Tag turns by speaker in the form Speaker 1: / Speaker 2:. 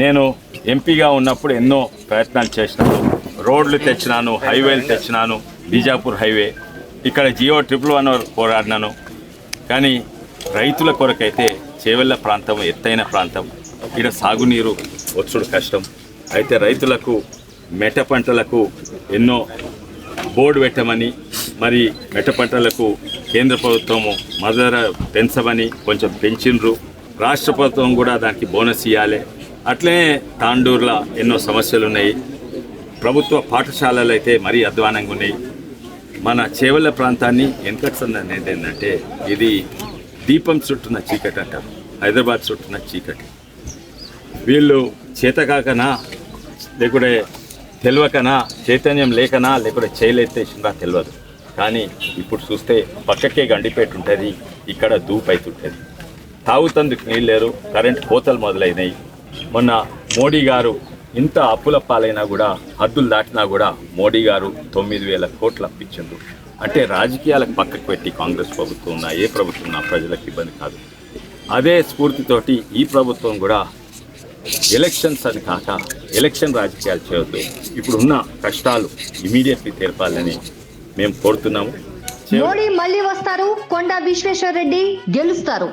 Speaker 1: నేను ఎంపీగా ఉన్నప్పుడు ఎన్నో ప్రయత్నాలు చేసినాను. రోడ్లు తెచ్చినాను హైవేలు తెచ్చినాను బీజాపూర్ హైవే. ఇక్కడ జియో ట్రిపుల్ వన్ పోరాడినాను. కానీ రైతుల కొరకైతే చేవెళ్ళ ప్రాంతం ఎత్తైన ప్రాంతం. ఇక్కడ సాగునీరు వచ్చుడు కష్టం. అయితే రైతులకు మెట పంటలకు ఎన్నో బోర్డు పెట్టమని మరి మెట పంటలకు కేంద్ర ప్రభుత్వము మదర పెంచమని కొంచెం పెంచిండ్రు. రాష్ట్ర ప్రభుత్వం కూడా దానికి బోనస్ ఇవ్వాలి అట్లే తాండూరులో ఎన్నో సమస్యలు ఉన్నాయి ప్రభుత్వ పాఠశాలలు అయితే మరీ అధ్వానంగా ఉన్నాయి. మన చేవల ప్రాంతాన్ని వెనకట్సంది అనేది ఏంటంటే ఇది దీపం చుట్టున్న చీకటి అంటారు. హైదరాబాద్ చుట్టున్న చీకటి. వీళ్ళు చేతకాకనా లేకుంటే తెలియకనా చైతన్యం లేకనా లేకుంటే చేయలేతేసిందా తెలియదు కానీ ఇప్పుడు చూస్తే పక్కకే గండిపేట ఉంటుంది ఇక్కడ దూపు అవుతుంటుంది తాగుతందుకు నీళ్ళు లేరు కరెంట్ కోతలు మొదలైనవి మొన్న మోడీ గారు ఇంత అప్పుల పాలైనా కూడా హద్దులు దాటినా కూడా మోడీ గారు తొమ్మిది వేల కోట్లు అప్పించిండ్రు. అంటే రాజకీయాలకు పక్కకు పెట్టి కాంగ్రెస్ ప్రభుత్వం ఉన్నా ఏ ప్రభుత్వం ఉన్నా ప్రజలకు ఇబ్బంది కాదు. అదే స్ఫూర్తితోటి ఈ ప్రభుత్వం కూడా ఎలక్షన్స్ అని కాక ఎలక్షన్ రాజకీయాలు చేయొద్దు. ఇప్పుడు ఉన్న కష్టాలు ఇమీడియట్లీ తెలపాలని మేము కోరుతున్నాము.
Speaker 2: మోడీ మళ్ళీ వస్తారు కొండా విశ్వేశ్వర్ రెడ్డి గెలుస్తారు.